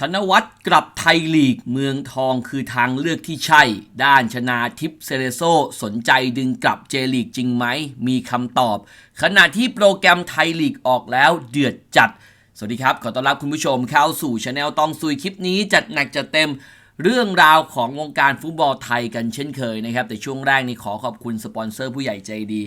ธนวัฒน์กลับไทยลีกเมืองทองคือทางเลือกที่ใช่ ด้านชนาทิพเซเรโซสนใจดึงกลับเจลีกจริงไหม มีคำตอบ ขณะที่โปรแกรมไทยลีกออกแล้วเดือดจัด สวัสดีครับ ขอต้อนรับคุณผู้ชมเข้าสู่ช anel ตองซุยคลิปนี้จัดหนักจัดเต็ม เรื่องราวของวงการฟุตบอลไทยกันเช่นเคยนะครับ แต่ช่วงแรกนี้ขอขอบคุณสปอนเซอร์ผู้ใหญ่ใจดี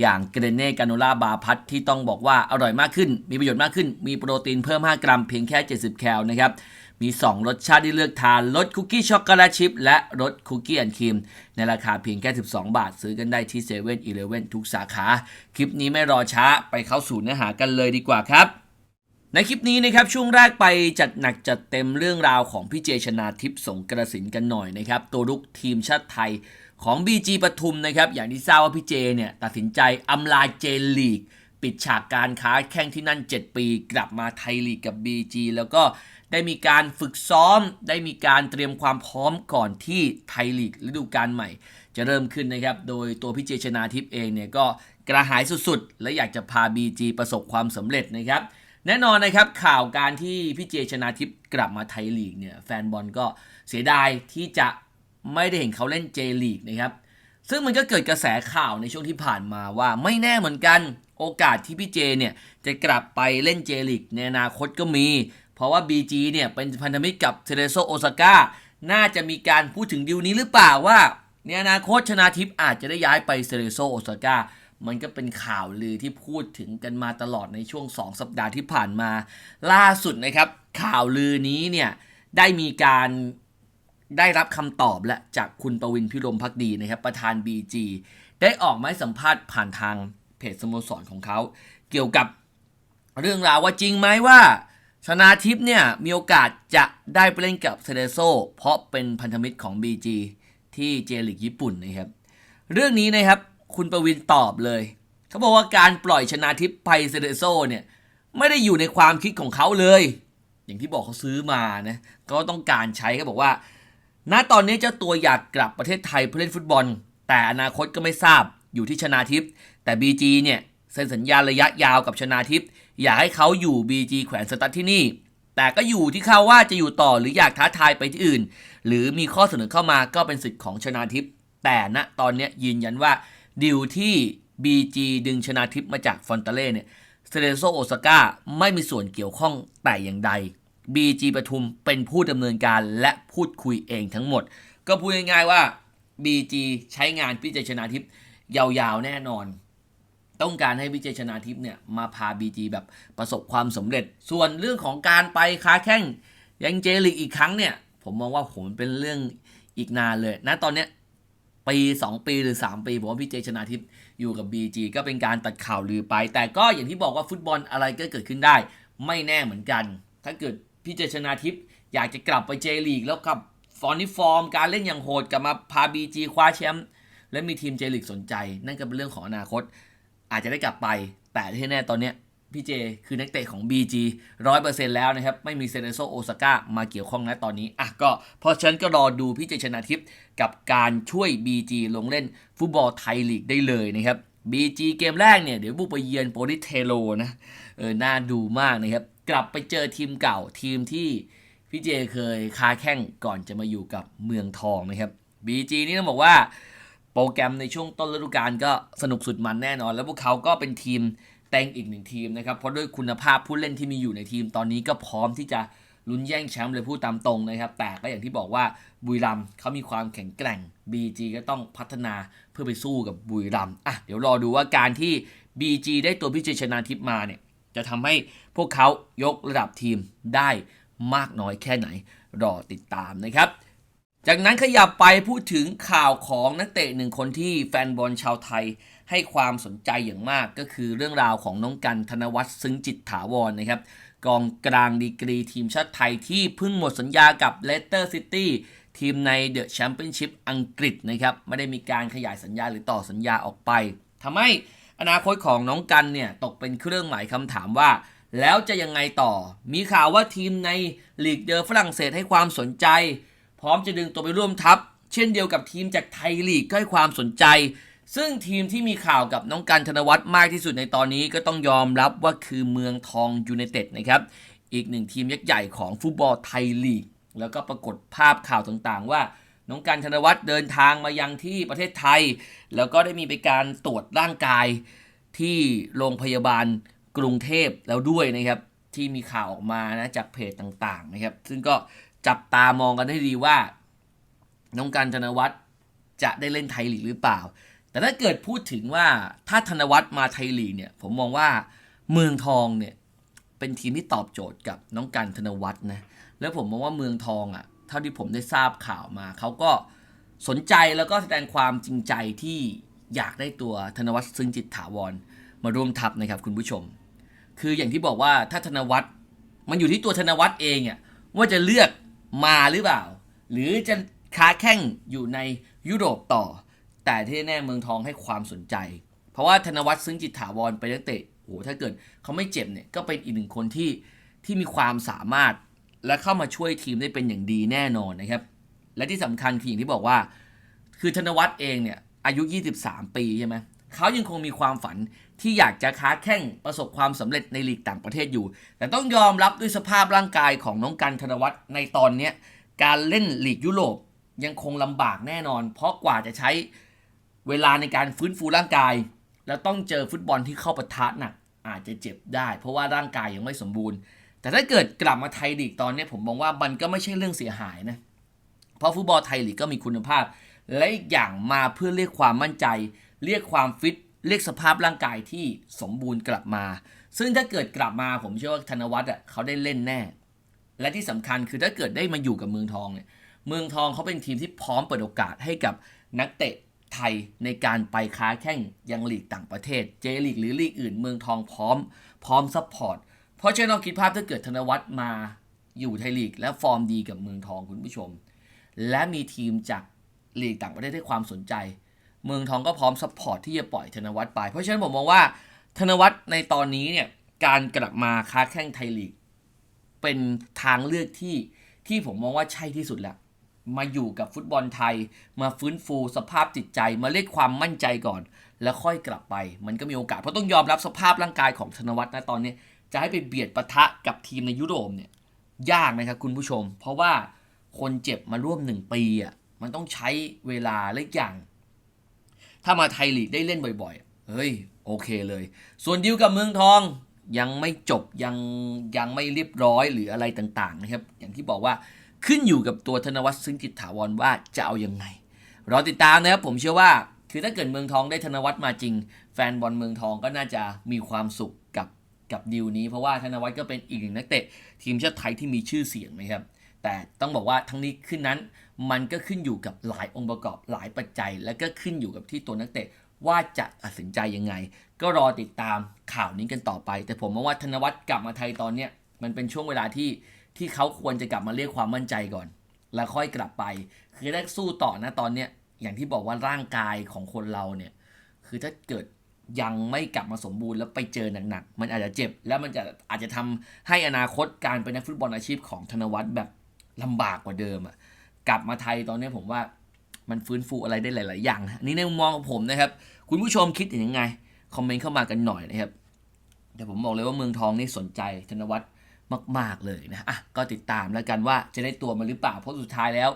อย่างเกรเน่กาโนล่าบาพัทที่ต้องบอกว่าอร่อยมากขึ้น มีประโยชน์มากขึ้น มีโปรตีนเพิ่ม 5 กรัมเพียงแค่ 70 แคลนะครับ มี 2 รสชาติที่เลือกทานรสคุกกี้ช็อกโกแลตชิพและรสคุกกี้แอนด์ครีม ในราคาเพียงแค่ 12 บาท ซื้อกันได้ที่7 e เ e ่ e อทุกสาขา คลิปนี้ไม่รอช้าไปเข้าสู่เนื้อหากันเลยดีกว่าครับ ในคลิปนี้นะครับช่วงแรกไปจัดหนักจัดเต็มเรื่องราวของพี่เจชนาทิพย์สงกระสินกันหน่อยนะครับ ตัวลุกทีมชาติไทยของ BG ปทุมนะครับ อย่างที่ทราบว่าพี่เจเนี่ยตัดสินใจอำลาเจนลีก ปิดฉากการค้าแข่งที่นั่น 7 ปี กลับมาไทยลีกกับ BG แล้วก็ได้มีการฝึกซ้อม ได้มีการเตรียมความพร้อมก่อนที่ไทยลีกฤดูกาลใหม่ จะเริ่มขึ้นนะครับ โดยตัวพี่เจชนาทิพย์เองเนี่ยก็กระหายสุดๆ และอยากจะพา BG ประสบความสำเร็จนะครับ แน่นอนนะครับข่าวการที่พี่เจชนาทิพย์กลับมาไทยลีกเนี่ยแฟนบอลก็เสียดายที่จะไม่ได้เห็นเขาเล่นเจลีกนะครับซึ่งมันก็เกิดกระแสข่าวในช่วงที่ผ่านมาว่าไม่แน่เหมือนกันโอกาสที่พี่เจเนี่ยจะกลับไปเล่นเจลีกในอนาคตก็มี เพราะว่า BG เนี่ยเป็นพันธมิตรกับเทเรโซโอซาก้าน่าจะมีการพูดถึงดิวนี้หรือเปล่าว่าในอนาคตชนาทิพย์อาจจะได้ย้ายไปเทเรโซโอซาก้า มันก็เป็นข่าวลือที่พูดถึงกันมาตลอดในช่วง 2 สัปดาห์ที่ผ่านมา ล่าสุดนะครับ ข่าวลือนี้เนี่ยได้มีการได้รับคำตอบและจากคุณปวินพิรมพักดีนะครับ ประธาน BG ได้ออกมาให้สัมภาษณ์ผ่านทางเพจสโมสรของเขา เกี่ยวกับเรื่องราวว่าจริงไหมว่า ชนาทิพย์เนี่ยมีโอกาสจะได้ไปเล่นกับเซเดโซเพราะเป็นพันธมิตรของ BG ที่เจลิกญี่ปุ่นนะครับ เรื่องนี้นะครับ คุณประวินตอบเลย เขาบอกว่าการปล่อยชนาทิพย์ไปเซเดโซเนี่ย ไม่ได้อยู่ในความคิดของเขาเลย อย่างที่บอกเขาซื้อมานะก็ต้องการใช้เขาบอกว่า ณตอนนี้เจ้าตัวอยากกลับประเทศไทยเพื่อเล่นฟุตบอล แต่อนาคตก็ไม่ทราบอยู่ที่ชนาทิพย์แต่ BG เนี่ยเซ็นสัญญาระยะยาวกับชนาทิพย์อยากให้เขาอยู่ BG แขวนสตัดที่นี่ แต่ก็อยู่ที่เขาว่าจะอยู่ต่อหรืออยากท้าทายไปที่อื่น หรือมีข้อเสนอเข้ามาก็เป็นสิทธิ์ของชนาทิพย์แต่ณตอนนี้ยืนยันว่า ดิวที่ BG ดึงชนาทิพย์มาจากฟอนตาเล่เนี่ยเซเรโซโอซาก้าไม่มีส่วนเกี่ยวข้องแต่อย่างใด BG ปทุมเป็นผู้ดำเนินการและพูดคุยเองทั้งหมด ก็พูดง่ายๆว่า BG ใช้งานพี่เจชนาทิพย์ยาวๆแน่นอน ต้องการให้พี่เจชนาทิพย์เนี่ยมาพา BG แบบประสบความสำเร็จ ส่วนเรื่องของการไปค้าแข่งยังเจลิกอีกครั้งเนี่ย ผมมองว่าผมเป็นเรื่องอีกนานเลยนะตอนเนี้ย ปี 2 ปีหรือ 3 ปีผมว่าพี่เจชนาทิพย์อยู่กับ BG ก็เป็นการตัดข่าวลือไป แต่ก็อย่างที่บอกว่าฟุตบอลอะไรก็เกิดขึ้นได้ ไม่แน่เหมือนกัน ถ้าเกิดพี่เจชนาทิพย์อยากจะกลับไปเจลีกแล้วกับฟอร์นิฟอร์ม การเล่นอย่างโหดกลับมาพา BG คว้าแชมป์และมีทีมเจลีกสนใจ นั่นก็เป็นเรื่องของอนาคต อาจจะได้กลับไปแต่ที่แน่ตอนเนี้ย พี่เจคือนักเตะของ BG 100%แล้วนะครับ ไม่มีเซเนโซโอซาก้ามาเกี่ยวข้องนะตอนนี้อะก็เพราะฉะนั้นก็รอดูพี่เจชนาทิพย์กับการช่วย BG ลงเล่นฟุตบอลไทยลีกได้เลยนะครับ BG เกมแรกเนี่ย เดี๋ยวบุกไปเยือนโปลิเทโลนะเออน่าดูมากนะครับ กลับไปเจอทีมเก่าทีมที่พี่เจเคยคาแข่งก่อนจะมาอยู่กับเมืองทองนะครับ BG นี่ต้องบอกว่าโปรแกรมในช่วงต้นฤดูกาลก็สนุกสุดมันแน่นอน แล้วพวกเขาก็เป็นทีม แตงอีกหนึ่งทีมนะครับ เพราะด้วยคุณภาพผู้เล่นที่มีอยู่ในทีมตอนนี้ก็พร้อมที่จะลุ้นแย่งแชมป์เลยพูดตามตรงนะครับ แต่ก็อย่างที่บอกว่าบุรีรัมเขามีความแข็งแกร่ง BG ก็ต้องพัฒนาเพื่อไปสู้กับบุรีรัมอะเดี๋ยวรอดูว่าการที่ BG ได้ตัวพิเจชนาทิพมาเนี่ยจะทำให้พวกเขายกระดับทีมได้มากน้อยแค่ไหน รอติดตามนะครับ จากนั้นขยับไปพูดถึงข่าวของนักเตะหนึ่งคนที่แฟนบอลชาวไทย ให้ความสนใจอย่างมากก็คือเรื่องราวของน้องกันธนวัฒน์ซึ้งจิตถาวรนะครับ กองกลางดีกรีทีมชาติไทยที่เพิ่งหมดสัญญากับเลสเตอร์ซิตี้ทีมในเดอะแชมเปี้ยนชิพอังกฤษนะครับ ไม่ได้มีการขยายสัญญาหรือต่อสัญญาออกไปทำให้อนาคตของน้องกันเนี่ยตกเป็นเครื่องหมายคำถามว่า แล้วจะยังไงต่อ มีข่าวว่าทีมในลีกเดอฝรั่งเศสให้ความสนใจ พร้อมจะดึงตัวไปร่วมทัพ เช่นเดียวกับทีมจากไทยลีกก็ให้ความสนใจ ซึ่งทีมที่มีข่าวกับน้องกันธนวัฒน์มากที่สุดในตอนนี้ก็ต้องยอมรับว่าคือเมืองทองยูไนเต็ดนะครับ อีกหนึ่งทีมยักษ์ใหญ่ของฟุตบอลไทยลีก แล้วก็ปรากฏภาพข่าวต่างๆ ว่าน้องการธนวัฒน์เดินทางมายังที่ประเทศไทย แล้วก็ได้มีไปการตรวจร่างกายที่โรงพยาบาลกรุงเทพแล้วด้วยนะครับที่มีข่าวออกมานะจากเพจต่างๆนะครับ ซึ่งก็จับตามองกันให้ดีว่า น้องการธนวัฒน์จะได้เล่นไทยลีกหรือเปล่า แต่ถ้าเกิดพูดถึงว่าถ้าธนวัฒน์มาไทยลีกเนี่ย ผมมองว่าเมืองทองเนี่ยเป็นทีมที่ตอบโจทย์กับน้องกันธนวัฒน์นะแล้วผมมองว่าเมืองทองอะ เท่าที่ผมได้ทราบข่าวมาเขาก็สนใจแล้วก็แสดงความจริงใจที่อยากได้ตัวธนวัฒน์ซึ่งจิตถาวรมาร่วมทัพนะครับคุณผู้ชม คืออย่างที่บอกว่าถ้าธนวัฒน์มันอยู่ที่ตัวธนวัฒน์เองอะว่าจะเลือกมาหรือเปล่า หรือจะค้าแข่งอยู่ในยุโรปต่อ แต่ที่แน่เมืองทองให้ความสนใจ เพราะว่าธนวัฒน์ซึ่งจิตถาวรเป็นนักเตะโอ้ถ้าเกิดเขาไม่เจ็บเนี่ยก็เป็นอีกหนึ่งคนที่ที่มีความสามารถและเข้ามาช่วยทีมได้เป็นอย่างดีแน่นอนนะครับ และที่สำคัญคืออย่างที่บอกว่า คือธนวัฒน์เองเนี่ยอายุ 23 ปีใช่ไหมเขายังคงมีความฝันที่อยากจะค้าแข่งประสบความสำเร็จในลีกต่างประเทศอยู่ แต่ต้องยอมรับด้วยสภาพร่างกายของน้องกันธนวัฒน์ในตอนเนี้การเล่นลีกยุโรปยังคงลำบากแน่นอน เพราะกว่าจะใช้ เวลาในการฟื้นฟูร่างกาย แล้วต้องเจอฟุตบอลที่เข้าปะทะหนักอาจจะเจ็บได้ เพราะว่าร่างกายยังไม่สมบูรณ์ แต่ถ้าเกิดกลับมาไทยลีกตอนนี้ผมมองว่ามันก็ไม่ใช่เรื่องเสียหายนะเพราะฟุตบอลไทยลีกก็มีคุณภาพ และอีกอย่างมาเพื่อเรียกความมั่นใจ เรียกความฟิตเรียกสภาพร่างกายที่สมบูรณ์กลับมา ซึ่งถ้าเกิดกลับมาผมเชื่อว่าธนวัฒน์อะเขาได้เล่นแน่ และที่สำคัญคือถ้าเกิดได้มาอยู่กับเมืองทองเนี่ยเมืองทองเขาเป็นทีมที่พร้อมเปิดโอกาสให้กับนักเตะ ไทยในการไปค้าแข่งยังลีกต่างประเทศ เจลีกหรือลีกอื่นเมืองทองพร้อม พร้อมซัพพอร์ต เพราะฉะนั้นลองคิดภาพถ้าเกิดธนวัฒน์มาอยู่ไทยลีก และฟอร์มดีกับเมืองทองคุณผู้ชม และมีทีมจากลีกต่างประเทศให้ความสนใจ เมืองทองก็พร้อมซัพพอร์ตที่จะปล่อยธนวัฒน์ไป เพราะฉะนั้นผมมองว่า ธนวัฒน์ในตอนนี้เนี่ยการกลับมาค้าแข่งไทยลีก เป็นทางเลือกที่ที่ผมมองว่าใช่ที่สุดแล้ว มาอยู่กับฟุตบอลไทย มาฟื้นฟูสภาพจิตใจมาเรียกความมั่นใจก่อน แล้วค่อยกลับไป มันก็มีโอกาสเพราะต้องยอมรับสภาพร่างกายของธนวัฒน์นะตอนนี้ จะให้ไปเบียดปะทะกับทีมในยุโรปเนี่ยยากนะครับคุณผู้ชม เพราะว่าคนเจ็บมาร่วมหนึ่งปีอะมันต้องใช้เวลาและอีกอย่าง ถ้ามาไทยลีกได้เล่นบ่อยๆเฮ้ยโอเคเลย ส่วนดิวกับเมืองทองยังไม่จบยังยังไม่เรียบร้อยหรืออะไรต่างๆนะครับ อย่างที่บอกว่า ขึ้นอยู่กับตัวธนวัฒน์ซึ่งจิตถาวรว่าจะเอายังไงรอติดตามนะครับผมเชื่อว่าคือถ้าเกิดเมืองทองได้ธนวัฒน์มาจริง แฟนบอลเมืองทองก็น่าจะมีความสุขกับกับดิวนี้ เพราะว่าธนวัฒน์ก็เป็นอีกหนึ่งนักเตะทีมชาติไทยที่มีชื่อเสียงนะครับแต่ต้องบอกว่าทั้งนี้ขึ้นนั้นมันก็ขึ้นอยู่กับหลายองค์ประกอบหลายปัจจัย และก็ขึ้นอยู่กับที่ตัวนักเตะว่าจะตัดสินใจยังไง ก็รอติดตามข่าวนี้กันต่อไป แต่ผมมองว่าธนวัฒน์กลับมาไทยตอนเนี้ยมันเป็นช่วงเวลาที่ ที่เขาควรจะกลับมาเรียกความมั่นใจก่อน แล้วค่อยกลับไป คือถ้าสู้ต่อนะตอนเนี้ยอย่างที่บอกว่าร่างกายของคนเราเนี่ย คือถ้าเกิดยังไม่กลับมาสมบูรณ์แล้วไปเจอหนักๆมันอาจจะเจ็บ แล้วมันจะอาจจะทำให้อนาคตการเป็นนักฟุตบอลอาชีพของธนวัฒน์แบบลำบากกว่าเดิมอะกลับมาไทยตอนนี้ผมว่ามันฟื้นฟูอะไรได้หลาย ๆ อย่างนะนี่ในมุมมองของผมนะครับ คุณผู้ชมคิดเห็นยังไง คอมเมนต์เข้ามากันหน่อยนะครับแต่ผมบอกเลยว่าเมืองทองนี่สนใจธนวัฒน์ มาก ๆ เลยนะอะก็ติดตามแล้วกันว่าจะได้ตัวมาหรือเปล่า เพราะสุดท้ายแล้ว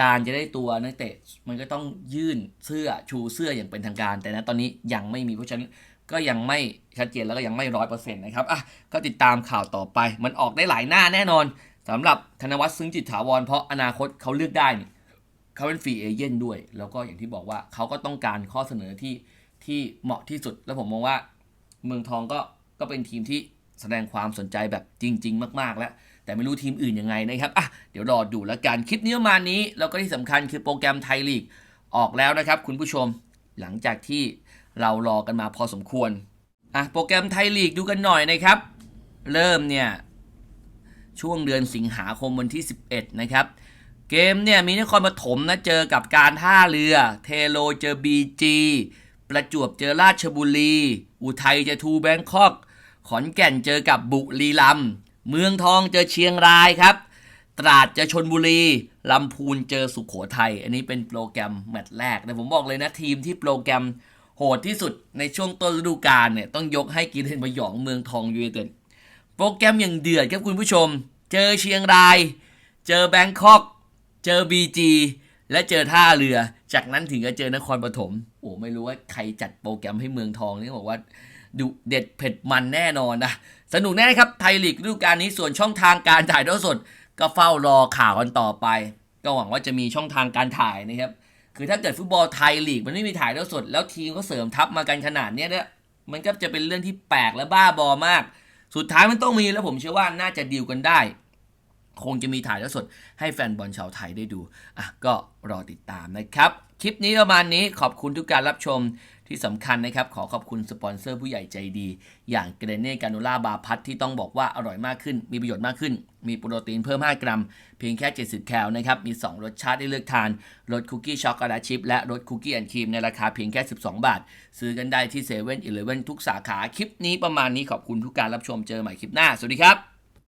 การจะได้ตัวนักเตะมันก็ต้องยื่นเสื้อชูเสื้ออย่างเป็นทางการ แต่นะตอนนี้ยังไม่มีเพราะฉะนั้นก็ยังไม่ชัดเจนแล้วก็ยังไม่ร้อยเปอร์เซ็นต์นะครับอะก็ติดตามข่าวต่อไป มันออกได้หลายหน้าแน่นอนสำหรับธนวัฒน์ซึ้งจิตถาวร เพราะอนาคตเขาเลือกได้นี่เขาเป็นฟรีเอเจนต์ด้วย แล้วก็อย่างที่บอกว่าเขาก็ต้องการข้อเสนอที่ที่เหมาะที่สุด แล้วผมมองว่าเมืองทองก็ก็เป็นทีมที่ แสดงความสนใจแบบจริง ๆ มาก ๆ แล้ว แต่ไม่รู้ทีมอื่นยังไงนะครับอะเดี๋ยวรอดูแล้วกันคลิปนี้ประมาณนี้ แล้วก็ที่สำคัญคือโปรแกรมไทยลีกออกแล้วนะครับ คุณผู้ชมหลังจากที่เรารอกันมาพอสมควรอะโปรแกรมไทยลีกดูกันหน่อยนะครับ เริ่มเนี่ยช่วงเดือนสิงหาคมวันที่ 11 นะครับ เกมเนี่ยมีนครปฐมนะเจอกับการท่าเรือ เทโลเจอบีจีประจวบเจอราชบุรี อุทัยเจอทูแบงคอก ขอนแก่นเจอกับบุรีรัมย์เมืองทองเจอเชียงรายครับ ตราดเจอชนบุรีลำพูนเจอสุขโขทัย อันนี้เป็นโปรแกรมแมตช์แรกแต่ผมบอกเลยนะทีมที่โปรแกรมโหดที่สุดในช่วงต้นฤดูกาลเนี่ยต้องยกให้กีเทนพยองเมืองทองยูไนเต็ดโปรแกรมอย่างเดือดครับคุณผู้ชม เจอเชียงราย เจอแบงคอก เจอบีจีและเจอท่าเรือ จากนั้นถึงจะเจอนครปฐมโอ้ไม่รู้ว่าใครจัดโปรแกรมให้เมืองทองนี่บอกว่า ดุเด็ดเผ็ดมันแน่นอนนะ สนุกแน่ครับไทยลีกฤดูกาลนี้ส่วนช่องทางการถ่ายทอดสด ก็เฝ้ารอข่าวกันต่อไป ก็หวังว่าจะมีช่องทางการถ่ายนะครับ คือถ้าเกิดฟุตบอลไทยลีกมันไม่มีถ่ายทอดสด แล้วทีมก็เสริมทัพมากันขนาดนี้เนี่ยมันก็จะเป็นเรื่องที่แปลกและบ้าบอมาก สุดท้ายมันต้องมีแล้วผมเชื่อว่าน่าจะดีลกันได้ คงจะมีถ่ายทอดสด ให้แฟนบอลชาวไทยได้ดูอะก็รอติดตามนะครับ คลิปนี้ประมาณนี้ขอบคุณทุกการรับชม ที่สำคัญนะครับขอขอบคุณสปอนเซอร์ผู้ใหญ่ใจดี อย่างเกรเน่กาโนล่าบาพัทที่ต้องบอกว่าอร่อยมากขึ้น มีประโยชน์มากขึ้น มีโปรตีนเพิ่ม 5 กรัม เพียงแค่ 70 แคลนะครับ มี 2 รสชาติให้เลือกทานรสคุกกี้ช็อกโกแลตชิพและรสคุกกี้แอนด์ครีมในราคาเพียงแค่ 12 บาท ซื้อกันได้ที่เซเว่นอีเลฟเว่นทุกสาขาคลิปนี้ประมาณนี้ขอบคุณทุกการรับชมเจอใหม่คลิปหน้าสวัสดีครับ